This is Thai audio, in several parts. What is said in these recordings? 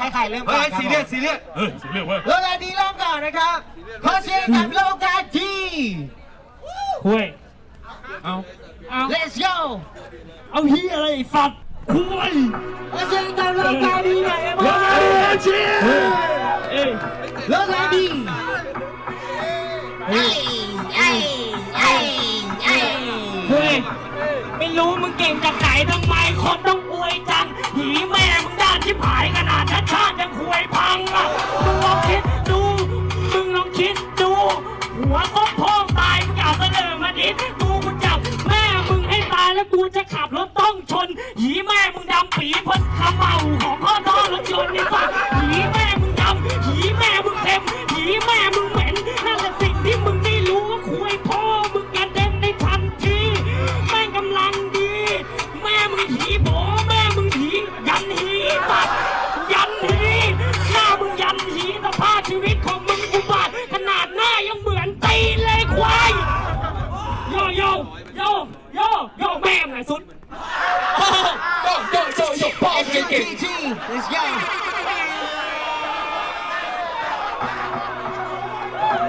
ให้ใครเริ่มก่เฮ้อนยซีเรียสซีเรียสเฮ้ยสิเรื่องเว้ยโลกาดีเริ่มก่อนนะครับขอเสียงกับโลกาดีคุยเอา เอา Let's go เอาเฮียอะไรไอ้สัตว์คุยขอเสียงกับโลกาดีหน่อยครับเฮ้ยเชียเอ้ยโลกาดีเอ้ยเอ้ยเอ้ยเอ้ยเฮ้ยไม่รู้มึงเก่งจากไหนทำไมคนต้องอวยจังหีแม่มึ งด้านที่ผายขนาดชาติชาติยังหวยพังอะ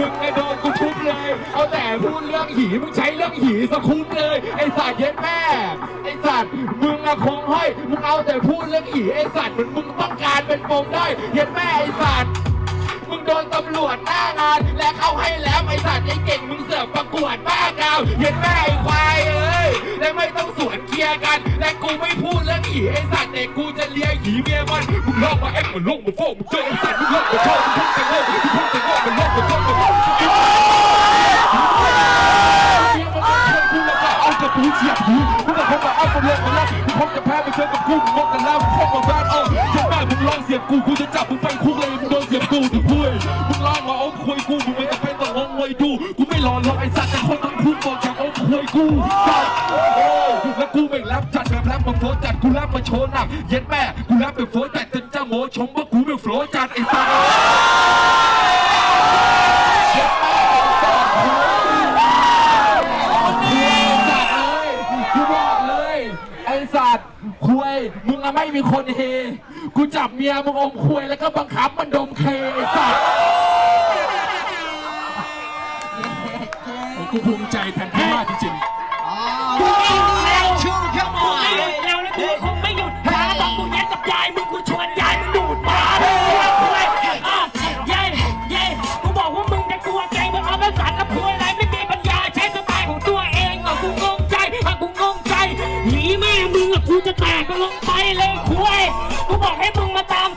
มึงไอ้โดนกูทุบเลย เอาแต่พูดเรื่องหีมึงใช้เรื่องหีสคุบเลย ไอ้สัตว์เย็ดแม่ ไอ้สัตว์มึงอะคงห้อย มึงเอาแต่พูดเรื่องหีไอ้สัตว์เหมือนมึงต้องการเป็นปมได้เย็ดแม่ไอ้สัตว์มึงโดนตำรวจหน้างาน และเข้าให้แล้วไอ้สัตว์ไอ้เก่งมึงเสือกประกวดบ้ากาวเย็นแม่ไอ้ควายเอ้ยและไม่ต้องสวนเคลียร์กัน และกูไม่พูดเรื่องหีไอ้สัตว์แต่กูจะเลียหีเมียมันมึงลอกมาแอคมันลงมาโฟกมึงเจอไอ้สัตว์มึงลอกมาโชว ไม่รอหรอกไอ้สัตว์แต่คนทั้งคุกบอกจากเอาคุยกูสัตว์โอ้แล้วกูไม่รับจัดแบบรับมาโฟจัดกูรับมาโชว์หนักเย็นแม่กูรับแบบโฟจัดจนเจ้าโมชมว่ากูเป็นโฟจัดไอ้สัตว์ไอ้สัตว์คุยสัตว์เลยกูบอเลยไอสัตว์คุยมึงอะไม่มีคนเฮ กูจับเมียมึงอมคุยแล้วก็บังคับมันดมเคไอ้สัตว์ กูภูมิใจแทนพี่มากจริง Oh, let's go come กูไม่หยุดแล้วแล้วกูคงไม่หยุดถ้าบอกกูแย่กับยายมึงกูชวนยายมึงดูดมาเลยเลยอะยายยายกูบอกว่ามึงจะกลัวใจมึงเอาไปสัตว์แล้วคุยอะไรไม่มีปัญญาใช้สไตล์ของตัวเองอะกูงงใจอะกูงงใจหนีแม่มึงอะกูจะแตกก็ลงไปเลยคุยกูบอกให้มึงมาตาม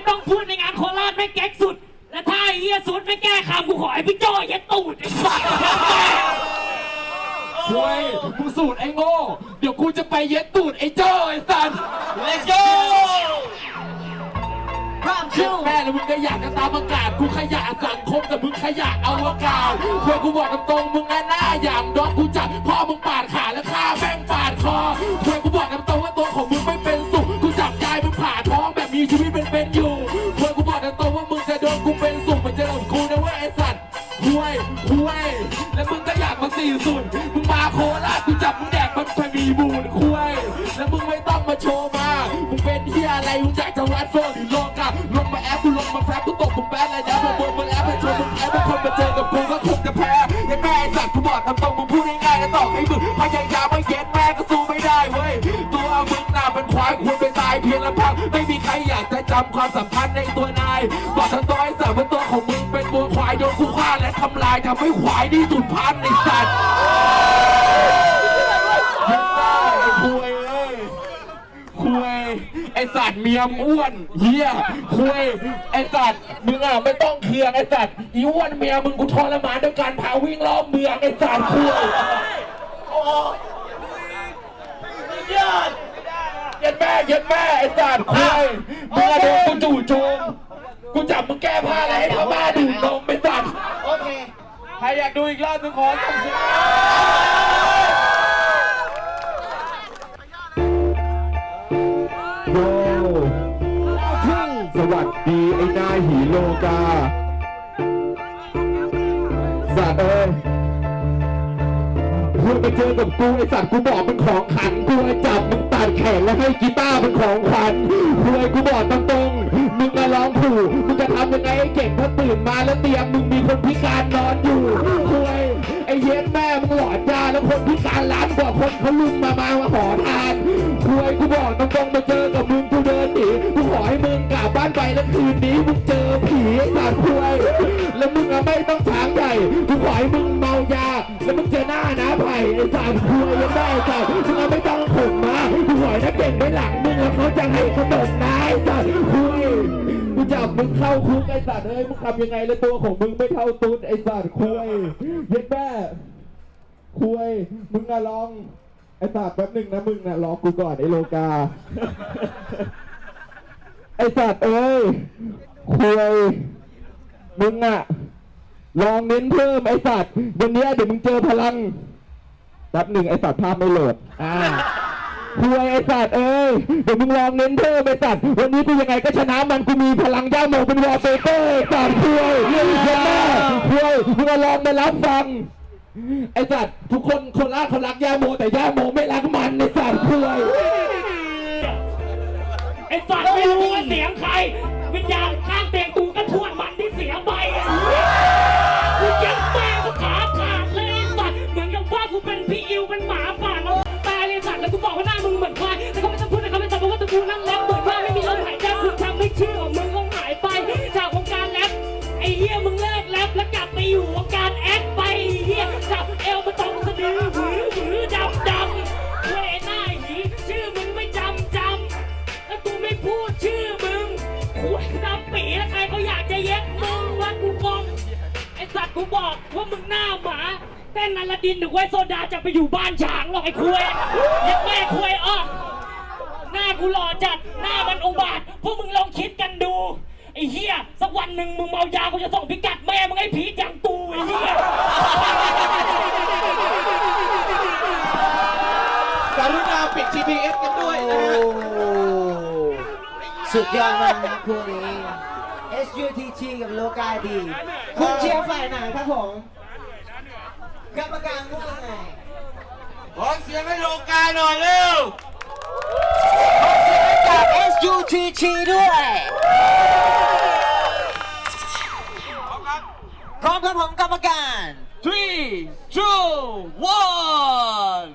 ไม่ต้องพูดในงานโคราชไม่แก๊กสุด และถ้าไอ้เหี้ยสุดไม่แก้คำกูขอให้พี่โจ้ยัดตูดไอ้สัตว์คุยมึงสูตรไอ้โง่ เดี๋ยวกูจะไปเย็ดตูดไอ้โจ้ไอ้สัตว์ Let's go Round เชื่อ two แม่แล้วมึงก็อยากจะตามอากาศกูขยะสังคมแต่มึงขยะอวกาศเพื่อกูบอกตรงๆมึงอะหน้าอย่างดอกกู มึงมาโคราชกูจับมึงแดกมันไปมีบูนคุยแล้วมึงไม่ต้องมาโชว์มา มึงเป็นเฮียอะไรมึงอยากจะวัดโฟนหรือโลกอะลงมาแอปกูลงมาแฟบกูตกมึงแบนเลยนะมึงมึงแอปให้โชว์มึงแอปให้คนมาเจอกับกูก็คงจะแพ้ยังแม่สัตว์กูบอกตามตรงมึงพูดง่ายๆแล้วต่อให้มึงพยายามไม่เย็นแม่ก็สู้ไม่ได้เว้ยตัวมึงน่ะเป็นควายควรไปตายเพียงลำพังไม่มีใครอยากจะจำความสัมพันธ์ในตัวนายบอกทั้งตัวไอ้สัตว์ว่าตัวของมึงเป็นตัวควายโดนกูฆ่าและทำลายทำให้ควายนี่สูญพันในสัตว์ยังได้ไอ้คุยเอ้ย คุยไอ สัตว์เมียมอ้วนเฮียคุยไอสัตว์มึงอะไม่ต้องเคืองไอสัตว์อีอ้วนเมียมึงกูทรมานด้วยการพาวิ่งรอบเมืองไอสัตว์คุยโอ้ยยอดเย็ดแม่ไอ้สัตว์ควายมึงอะโดนกูจู่โจมกูจับมึงแก้ผ้าอะไรให้พม่าดูดนมไอ้สัตว์โอเคใครอยากดูอีกรอบนึงขอต้อ งเสียโยสวัสดีไอ้นายหีโลกาสัตว์เอ้ยมึงไปเจอกับกูไอสัตว์กูบอกมันของขันกูไอจับมึงตัดแขนแล้วให้กีตาร์เป็นของขวัญกูไอกูบอกตรงๆมึงมาร้องผูมึงจะทำยังไงให้เก่งถ้าตื่นมาแล้วเตียงมึงมีคนพิการนอนอยู่กูไอไอเย็นแม่มึงหลอดยาแล้วคนพิการล้านกว่าคนเขาลุมมามามาขอทานกูไอกูบอกตรงๆมาเจอกับ แล้วคืนนี้มึงเจอผีไอสัตว์กูไอแล้วมึงอะไม่ต้องช้างใหญ่กูขอให้มึงเมายา แล้วมึงเจอหน้านะไผ่ไอ้สามคุยยังได้สัตว์มึงอาไม่ต้องข่มมากูหอยนักเก่งไว้หลังมึงแล้วเขาจะให้ขนมนายสัตว์คุยกูจับมึงเข้าคุกไอ้สัตว์เอ้ยมึงทำยังไงแล้วตัวของมึงไม่เท่าตุ๊ดไอ้สัตว์คุยเย็ดแม่คุยมึงอะลองไอ้สัตว์แป๊บหนึ่งนะมึงนะรอกูก่อนไอ้โลกา ไอ้สัตว์เอ้ยคุยมึงอะลองเน้นเพิ่มไอ้สัตว์วันนี้เดี๋ยวมึงเจอพลังแป๊บหนึ่งไอ้สัตว์ภาพไม่โหลดอ่าคุยไอ้สัตว์เอ้ยเดี๋ยวมึงลองเน้นเพิ่มไอ้สัตว์วันนี้กูยังไงก็ชนะมันกูมีพลังย่าโมเป็นวอลเปเปอร์สัตว์คุยเยี่ยมมากคุยมึงเอาลองมารับฟังไอ้สัตว์ทุกคนคนรักเขารักย่าโมแต่ย่าโมไม่รักมันไอ้สัตว์คุย ไอ้สัตว์ไม่รู้ว่าเสียงใคร เขาอยากจะเย็ดมึงวะกูงงไอสัตว์กูบอกว่ามึงหน้าหมาเต้นนาลาดินหรือไว้โซดาจะไปอยู่บ้านฉางหรอกไอ้ควยเย็ดแม่ควยอ้อหน้ากูหล่อจัดหน้ามันอุบาทพวกมึงลองคิดกันดูไอ้เหี้ยสักวันหนึ่งมึงเมายากูจะส่งพิกัดแม่มึงให้ผีอย่างตูไอ้เหี้ยกรุณาปิด GPS กันด้วยนะฮะ สุดยอดมากนะคู่นี้ SUTT กับโลกาดี คุณเชียร์ฝ่ายไหนครับผมกรรมการว่าไงขอเสียงให้โลกาหน่อยเร็วกับ SUTT ด้วยพร้อมครับผมกรรมการ three two one